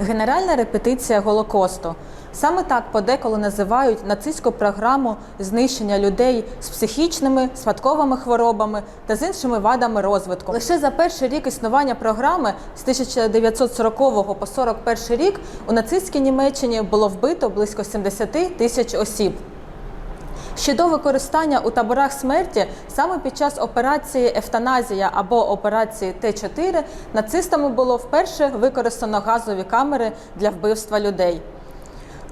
Генеральна репетиція Голокосту. Саме так подеколи називають нацистську програму знищення людей з психічними, спадковими хворобами та з іншими вадами розвитку. Лише за перший рік існування програми з 1940 по 41 рік у нацистській Німеччині було вбито близько 70 тисяч осіб. Ще до використання у таборах смерті саме під час операції Ефтаназія або операції Т4 нацистами було вперше використано газові камери для вбивства людей.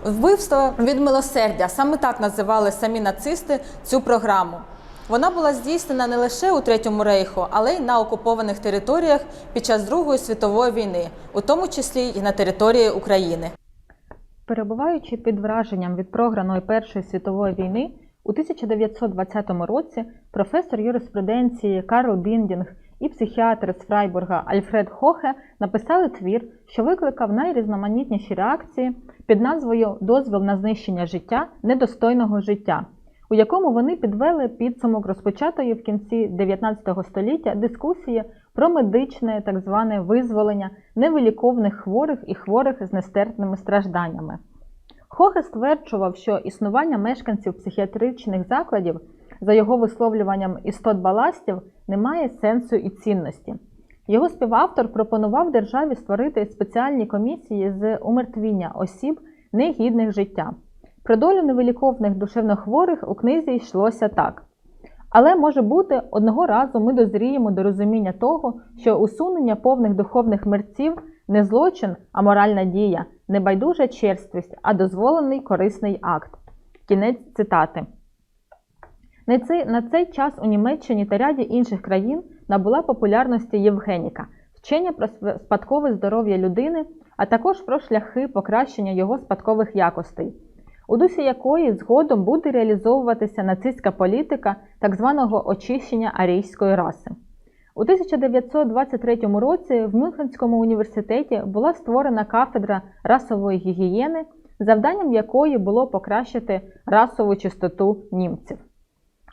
Вбивство від милосердя саме так називали самі нацисти цю програму. Вона була здійснена не лише у Третьому рейху, але й на окупованих територіях під час Другої світової війни, у тому числі й на території України. Перебуваючи під враженням від програної Першої світової війни, у 1920 році професор юриспруденції Карл Біндінг і психіатр з Фрайбурга Альфред Хохе написали твір, що викликав найрізноманітніші реакції під назвою Дозвіл на знищення життя недостойного життя, у якому вони підвели підсумок розпочатої в кінці 19 століття дискусії про медичне так зване визволення невиліковних хворих і хворих з нестерпними стражданнями. Хохе стверджував, що існування мешканців психіатричних закладів, за його висловлюванням істот баластів, не має сенсу і цінності. Його співавтор пропонував державі створити спеціальні комісії з умертвіння осіб, негідних життя. Про долю невиліковних душевнохворих у книзі йшлося так. Але може бути, одного разу ми дозріємо до розуміння того, що усунення повних духовних мерців не злочин, а моральна дія, не байдужа черствість, а дозволений корисний акт. Кінець цитати. На цей, час у Німеччині та ряді інших країн набула популярності Євгеніка, вчення про спадкове здоров'я людини, а також про шляхи покращення його спадкових якостей, у дусі якої згодом буде реалізовуватися нацистська політика так званого очищення арійської раси. У 1923 році в Мюнхенському університеті була створена кафедра расової гігієни, завданням якої було покращити расову чистоту німців.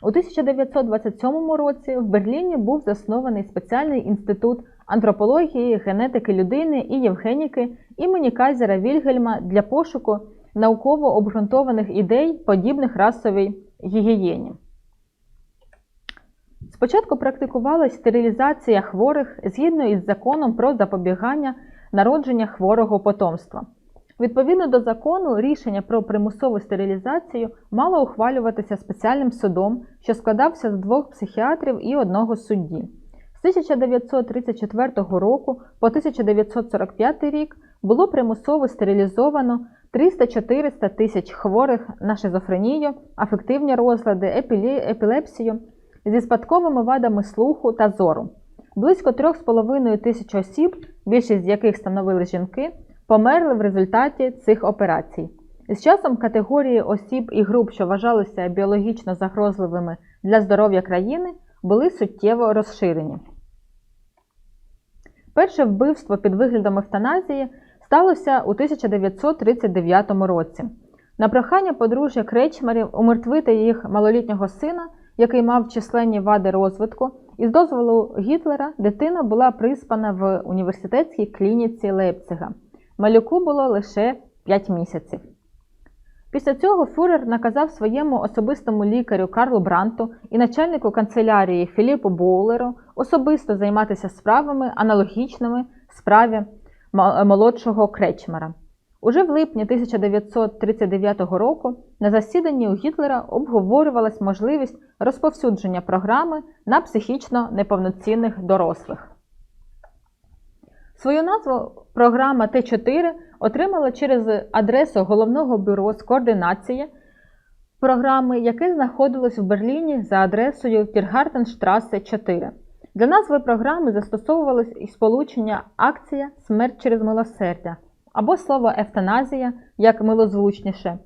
У 1927 році в Берліні був заснований спеціальний інститут антропології, генетики людини і євгеніки імені Кайзера Вільгельма для пошуку науково обґрунтованих ідей, подібних расовій гігієні. Спочатку практикувалась стерилізація хворих згідно із законом про запобігання народження хворого потомства. Відповідно до закону, рішення про примусову стерилізацію мало ухвалюватися спеціальним судом, що складався з двох психіатрів і одного судді. З 1934 року по 1945 рік було примусово стерилізовано 300-400 тисяч хворих на шизофренію, афективні розлади, епілепсію зі спадковими вадами слуху та зору. Близько 3,5 тисяч осіб, більшість з яких становили жінки, померли в результаті цих операцій. З часом категорії осіб і груп, що вважалися біологічно загрозливими для здоров'я країни, були суттєво розширені. Перше вбивство під виглядом евтаназії сталося у 1939 році. На прохання подружжя Кречмарів умертвити їх малолітнього сина, який мав численні вади розвитку, із дозволу Гітлера дитина була приспана в університетській клініці Лейпцига. Малюку було лише 5 місяців. Після цього фюрер наказав своєму особистому лікарю Карлу Бранту і начальнику канцелярії Філіпу Боулеру особисто займатися справами, аналогічними справі молодшого Кречмера. Уже в липні 1939 року на засіданні у Гітлера обговорювалась можливість розповсюдження програми на психічно неповноцінних дорослих. Свою назву програма Т4 отримала через адресу головного бюро з координації програми, яке знаходилось в Берліні за адресою Тіргартенштрасе 4. Для назви програми застосовувалось і сполучення акція Смерть через милосердя або слово евтаназія як милозвучніше.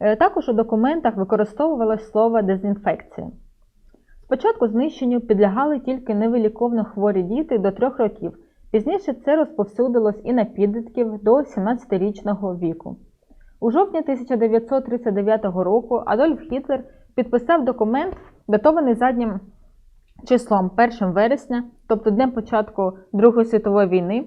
Е, Також у документах використовувалось слово дезінфекція. Спочатку знищенню підлягали тільки невиліковно хворі діти до 3 років. Пізніше це розповсюдилось і на підлітків до 17-річного віку. У жовтні 1939 року Адольф Гітлер підписав документ, датований заднім числом 1 вересня, тобто днем початку Другої світової війни,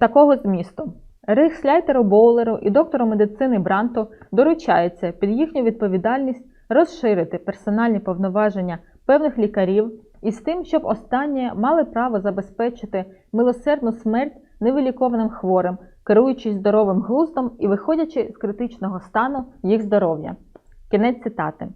такого змісту. Рейхсляйтеру Боулеру і доктору медицини Бранту доручається під їхню відповідальність розширити персональні повноваження певних лікарів із тим, щоб останні мали право забезпечити милосердну смерть невилікованим хворим, керуючись здоровим глуздом і виходячи з критичного стану їх здоров'я. Кінець цитати.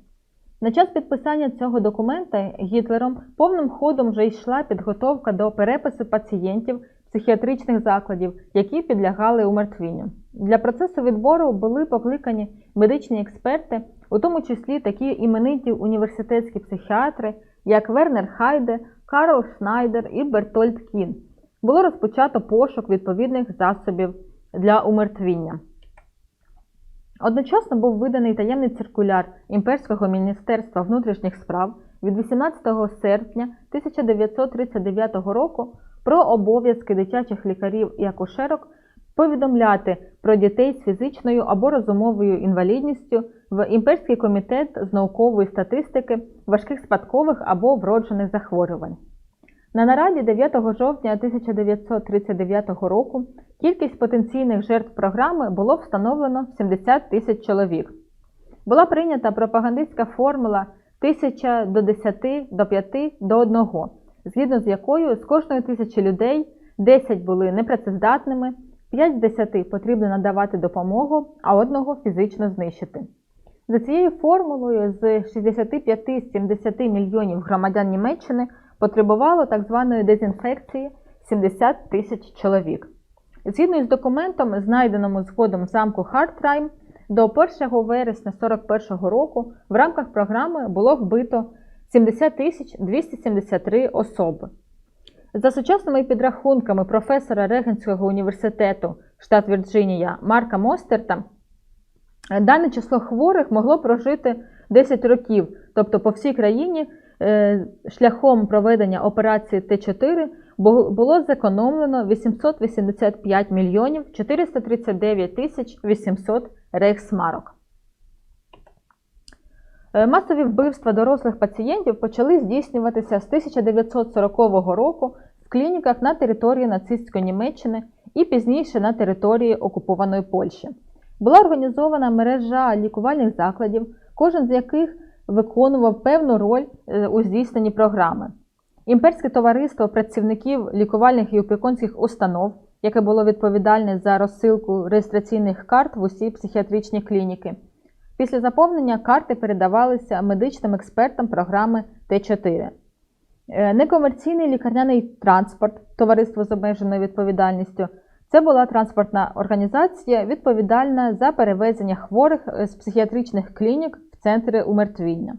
На час підписання цього документа Гітлером повним ходом вже йшла підготовка до перепису пацієнтів психіатричних закладів, які підлягали умертвінню. Для процесу відбору були покликані медичні експерти, у тому числі такі імениті університетські психіатри, як Вернер Хайде, Карл Шнайдер і Бертольд Кін. Було розпочато пошук відповідних засобів для умертвіння. Одночасно був виданий таємний циркуляр Імперського міністерства внутрішніх справ від 18 серпня 1939 року про обов'язки дитячих лікарів і акушерок повідомляти про дітей з фізичною або розумовою інвалідністю в імперський комітет з наукової статистики важких спадкових або вроджених захворювань. На нараді 9 жовтня 1939 року кількість потенційних жертв програми було встановлено 70 тисяч чоловік. Була прийнята пропагандистська формула 1000 до 10 до 5 до 1, згідно з якою з кожної тисячі людей 10 були непрацездатними, 5 з 10 потрібно надавати допомогу, а одного фізично знищити. За цією формулою з 65-70 мільйонів громадян Німеччини потребувало так званої дезінфекції 70 тисяч чоловік. Згідно з документом, знайденому згодом в замку Хартрайм, до 1 вересня 1941 року в рамках програми було вбито 70 тисяч 273 особи. За сучасними підрахунками професора Регенського університету штат Вірджинія Марка Мостерта, дане число хворих могло прожити 10 років, тобто по всій країні е, шляхом проведення операції Т4 було зекономлено 885 мільйонів 439 тисяч 800 рейхсмарок. Е, Масові вбивства дорослих пацієнтів почали здійснюватися з 1940 року в клініках на території нацистської Німеччини і пізніше на території окупованої Польщі. Була організована мережа лікувальних закладів, кожен з яких виконував певну роль е, у здійсненні програми. Імперське товариство працівників лікувальних і опікунських установ, яке було відповідальне за розсилку реєстраційних карт в усі психіатричні клініки. Після заповнення карти передавалися медичним експертам програми Т4. Е, Некомерційний лікарняний транспорт, товариство з обмеженою відповідальністю. Це була транспортна організація, відповідальна за перевезення хворих е, з психіатричних клінік в центри умертвіння.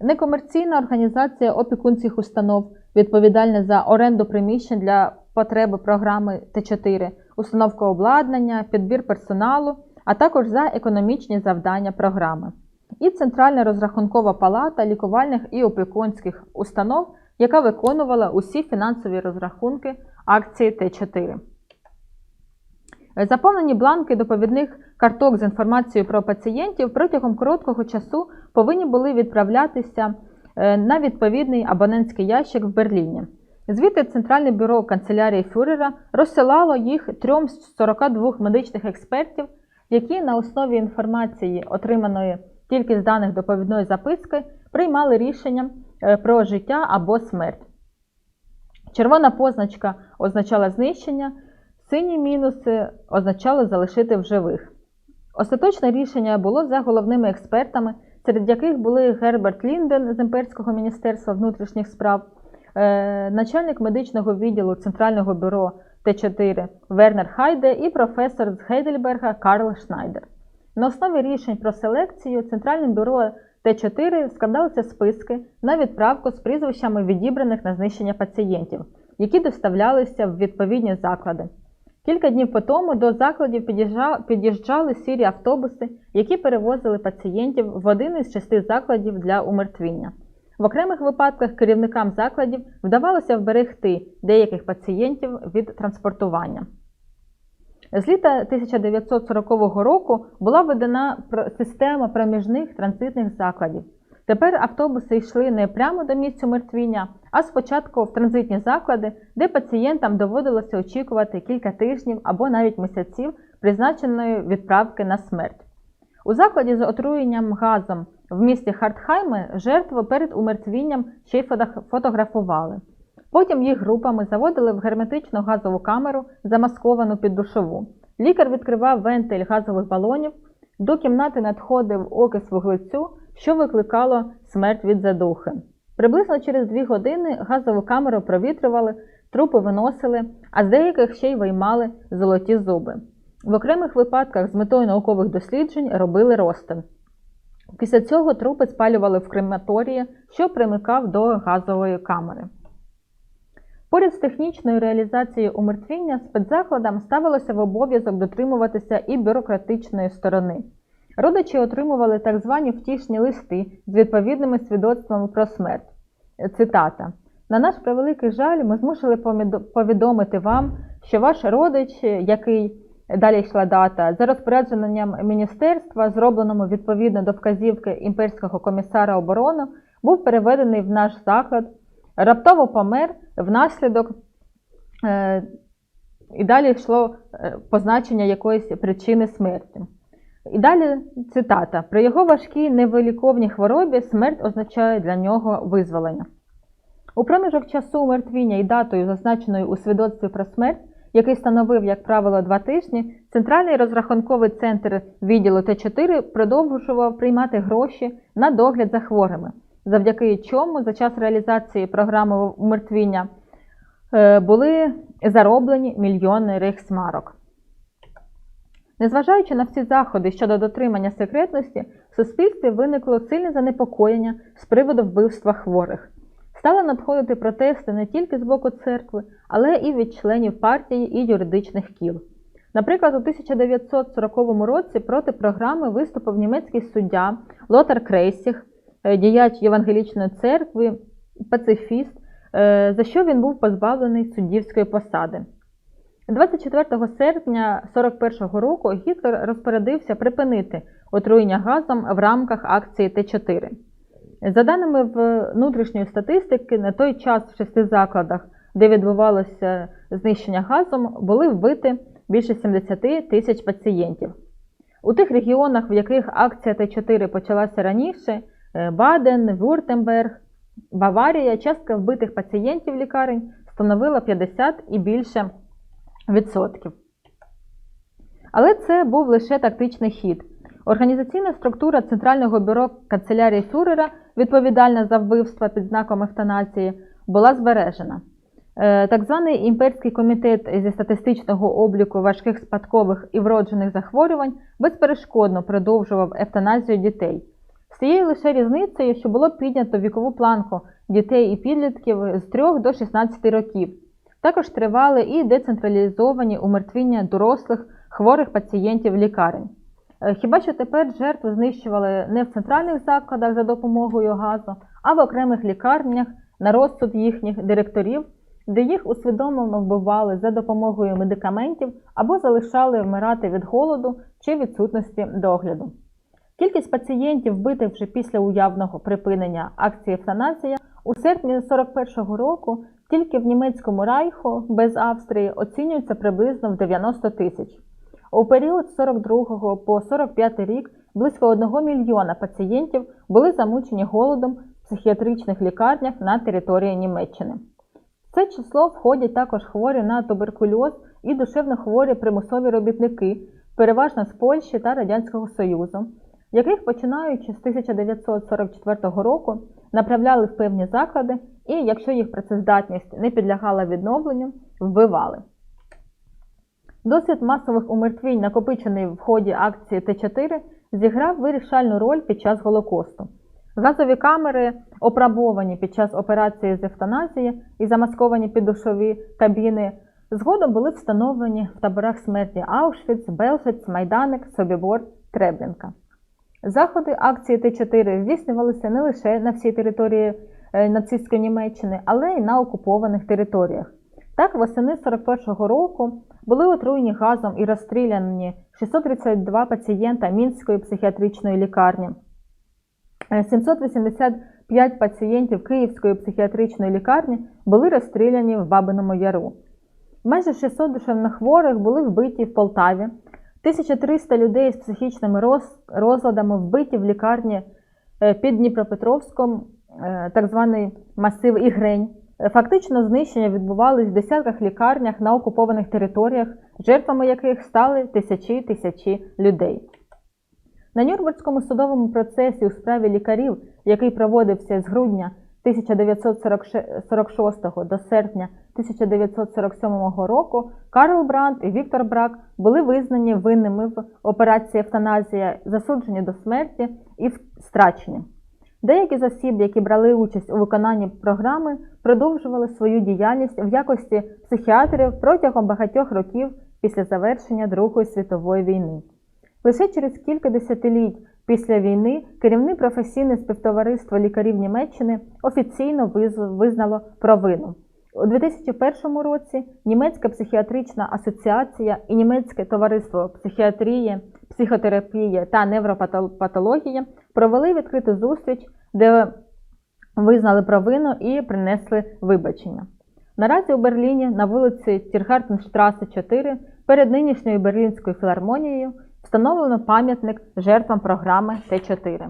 Некомерційна організація опікунських установ, відповідальна за оренду приміщень для потреби програми Т4, установку обладнання, підбір персоналу, а також за економічні завдання програми. І Центральна розрахункова палата лікувальних і опікунських установ, яка виконувала усі фінансові розрахунки акції Т4. Заповнені бланки доповідних карток з інформацією про пацієнтів протягом короткого часу повинні були відправлятися е, на відповідний абонентський ящик в Берліні. Звідти Центральне бюро канцелярії Фюрера розсилало їх трьом з 42 медичних експертів, які на основі інформації, отриманої тільки з даних доповідної записки, приймали рішення е, про життя або смерть. Червона позначка означала знищення, сині мінуси означали залишити в живих. Остаточне рішення було за головними експертами, серед яких були Герберт Лінден з Імперського міністерства внутрішніх справ, е, начальник медичного відділу Центрального бюро Т4 Вернер Хайде і професор з Гейдельберга Карл Шнайдер. На основі рішень про селекцію Центральним бюро Т4 складалися списки на відправку з прізвищами відібраних на знищення пацієнтів, які доставлялися в відповідні заклади. Кілька днів по тому до закладів під'їжджали сірі автобуси, які перевозили пацієнтів в один із шести закладів для умертвіння. В окремих випадках керівникам закладів вдавалося вберегти деяких пацієнтів від транспортування. З літа 1940 року була введена система проміжних транзитних закладів. Тепер автобуси йшли не прямо до місця мертвіння, а спочатку в транзитні заклади, де пацієнтам доводилося очікувати кілька тижнів або навіть місяців призначеної відправки на смерть. У закладі з отруєнням газом в місті Хартхайме жертву перед умертвінням ще й фотографували. Потім їх групами заводили в герметичну газову камеру, замасковану під душову. Лікар відкривав вентиль газових балонів, до кімнати надходив окис вуглецю, що викликало смерть від задухи. Приблизно через дві години газову камеру провітрювали, трупи виносили, а з деяких ще й виймали золоті зуби. В окремих випадках з метою наукових досліджень робили розтин. Після цього трупи спалювали в крематорії, що примикав до газової камери. Поряд з технічною реалізацією умертвіння спецзакладам ставилося в обов'язок дотримуватися і бюрократичної сторони. Родичі отримували так звані втішні листи з відповідними свідоцтвами про смерть. Цитата: На наш превеликий жаль, ми змусили повідомити вам, що ваш родич, який далі йшла дата, за розпорядженням міністерства, зробленому відповідно до вказівки імперського комісара оборони, був переведений в наш заклад, раптово помер внаслідок. Е, і далі йшло е, позначення якоїсь причини смерті. І далі цитата: при його важкій невиліковній хворобі смерть означає для нього визволення. У проміжок часу умертвіння і датою, зазначеною у свідоцтві про смерть, який становив, як правило, два тижні, Центральний розрахунковий центр відділу Т4 продовжував приймати гроші на догляд за хворими, завдяки чому за час реалізації програми умертвіння е, були зароблені мільйони рейхсмарок. Незважаючи на всі заходи щодо дотримання секретності, в суспільстві виникло сильне занепокоєння з приводу вбивства хворих. Стали надходити протести не тільки з боку церкви, але і від членів партії і юридичних кіл. Наприклад, у 1940 році проти програми виступив німецький суддя Лотар Крейсіх, е, діяч Євангелічної церкви, пацифіст, е, за що він був позбавлений суддівської посади. 24 серпня 1941 року Гітлер розпорядився припинити отруєння газом в рамках акції Т4. За даними внутрішньої статистики, на той час в шести закладах, де відбувалося знищення газом, були вбити більше 70 тисяч пацієнтів. У тих регіонах, в яких акція Т4 почалася раніше е, Баден, Вюртемберг, Баварія, частка вбитих пацієнтів лікарень становила 50 і більше відсотків. Але це був лише тактичний хід. Організаційна структура Центрального бюро канцелярії Фюрера, відповідальна за вбивства під знаком евтанації, була збережена. Е, Так званий імперський комітет зі статистичного обліку важких спадкових і вроджених захворювань безперешкодно продовжував евтаназію дітей. З цією лише різницею, що було піднято вікову планку дітей і підлітків з 3 до 16 років. Також тривали і децентралізовані умертвіння дорослих хворих пацієнтів лікарень. Е, Хіба що тепер жертв знищували не в центральних закладах за допомогою газу, а в окремих лікарнях на розсуд їхніх директорів, де їх усвідомлено вбивали за допомогою медикаментів або залишали вмирати від голоду чи відсутності догляду. Кількість пацієнтів, вбитих вже після уявного припинення акції евтаназія, у серпні 41-го року тільки в німецькому райху без Австрії оцінюється приблизно в 90 тисяч. У період з 42 по 45 рік близько 1 мільйона пацієнтів були замучені голодом в психіатричних лікарнях на території Німеччини. В це число входять також хворі на туберкульоз і душевно хворі примусові робітники, переважно з Польщі та Радянського Союзу, яких починаючи з 1944 року направляли в певні заклади і, якщо їх працездатність не підлягала відновленню, вбивали. Досвід масових умертвінь, накопичений в ході акції Т4, зіграв вирішальну роль під час Голокосту. Газові камери, опрабовані під час операції з евтаназії і замасковані під душові кабіни, згодом були встановлені в таборах смерті Аушвіц, Белфець, Майданик, Собібор, Треблінка. Заходи акції Т4 здійснювалися не лише на всій території е, нацистської Німеччини, але й на окупованих територіях. Так, восени 41-го року були отруєні газом і розстріляні 632 пацієнта Мінської психіатричної лікарні. Е, 785 пацієнтів Київської психіатричної лікарні були розстріляні в Бабиному Яру. Майже 600 душевнохворих були вбиті в Полтаві. 1300 людей з психічними розладами вбиті в лікарні е, під Дніпропетровськом, е, так званий масив Ігрень. Фактично знищення відбувались в десятках лікарнях на окупованих територіях, жертвами яких стали тисячі тисячі людей. На Нюрнберзькому судовому процесі у справі лікарів, який проводився з грудня 1946 до серпня 1947 року, Карл Бранд і Віктор Брак були визнані винними в операції евтаназія, засуджені до смерті і страчені. Деякі з осіб, які брали участь у виконанні програми, продовжували свою діяльність в якості психіатрів протягом багатьох років після завершення Другої світової війни. Лише через кілька десятиліть після війни керівне професійне співтовариство лікарів Німеччини офіційно визнало провину. У 2001 році Німецька психіатрична асоціація і Німецьке товариство психіатрії, психотерапії та невропатології провели відкриту зустріч, де визнали провину і принесли вибачення. Наразі у Берліні на вулиці Тіргартенштрасе 4 перед нинішньою Берлінською філармонією встановлено пам'ятник жертвам програми Т4.